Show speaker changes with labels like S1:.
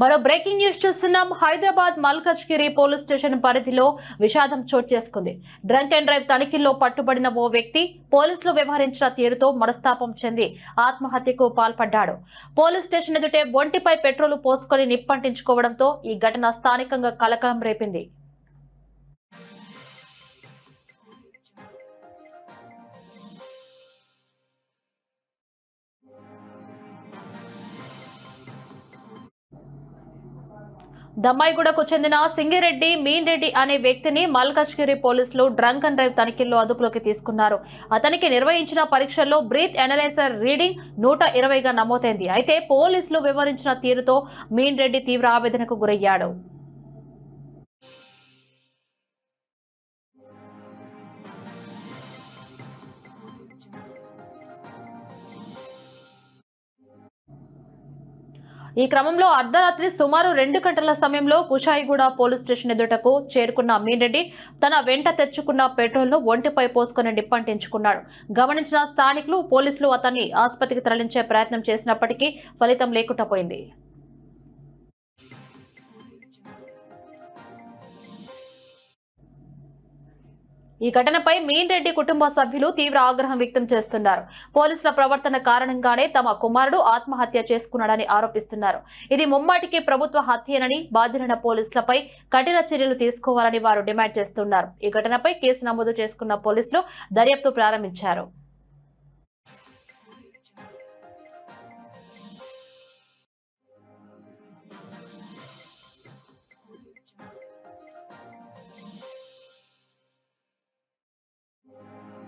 S1: మరో breaking news చూస్తున్నాం. Hyderabad Malkajgiri police station పరిధిలో విషాదం చోటు చేసుకుంది. డ్రంక్ అండ్ డ్రైవ్ తనిఖీల్లో పట్టుబడిన ఓ వ్యక్తి పోలీసులు వ్యవహరించిన తీరుతో మనస్తాపం చెంది ఆత్మహత్యకు పాల్పడ్డాడు. పోలీస్ స్టేషన్ ఎదుటే ఒంటిపై పెట్రోల్ పోసుకొని నిప్పంటించుకోవడంతో ఈ ఘటన స్థానికంగా కలకలం రేపింది. దమ్మాయిగూడకు చెందిన సింగిరెడ్డి మీన్ రెడ్డి అనే వ్యక్తిని మల్కజ్గిరి పోలీసులు డ్రంక్ అండ్ డ్రైవ్ తనిఖీల్లో అదుపులోకి తీసుకున్నారు. అతనికి నిర్వహించిన పరీక్షల్లో బ్రీత్ ఎనలైజర్ రీడింగ్ నూట ఇరవైగా నమోదైంది. అయితే పోలీసులు వివరించిన తీరుతో మీన్ రెడ్డి తీవ్ర ఆవేదనకు గురయ్యాడు. ఈ క్రమంలో అర్ధరాత్రి సుమారు రెండు గంటల సమయంలో కుషాయిగూడ పోలీస్ స్టేషన్ ఎదుటకు చేరుకున్న మీరెడ్డి తన వెంట తెచ్చుకున్న పెట్రోల్ను ఒంటిపై పోసుకుని నిప్పంటించుకున్నాడు. గమనించిన స్థానికులు పోలీసులు అతన్ని ఆసుపత్రికి తరలించే ప్రయత్నం చేసినప్పటికీ ఫలితం లేకుండా పోయింది. ఈ ఘటనపై మీన్ రెడ్డి కుటుంబ సభ్యులు తీవ్ర ఆగ్రహం వ్యక్తం చేస్తున్నారు. పోలీసుల ప్రవర్తన కారణంగానే తమ కుమారుడు ఆత్మహత్య చేసుకున్నాడని ఆరోపిస్తున్నారు. ఇది ముమ్మాటికి ప్రభుత్వ హత్యనని బాధ్యులైన పోలీసులపై కఠిన చర్యలు తీసుకోవాలని వారు డిమాండ్ చేస్తున్నారు. ఈ ఘటనపై కేసు నమోదు చేసుకున్న పోలీసులు దర్యాప్తు ప్రారంభించారు.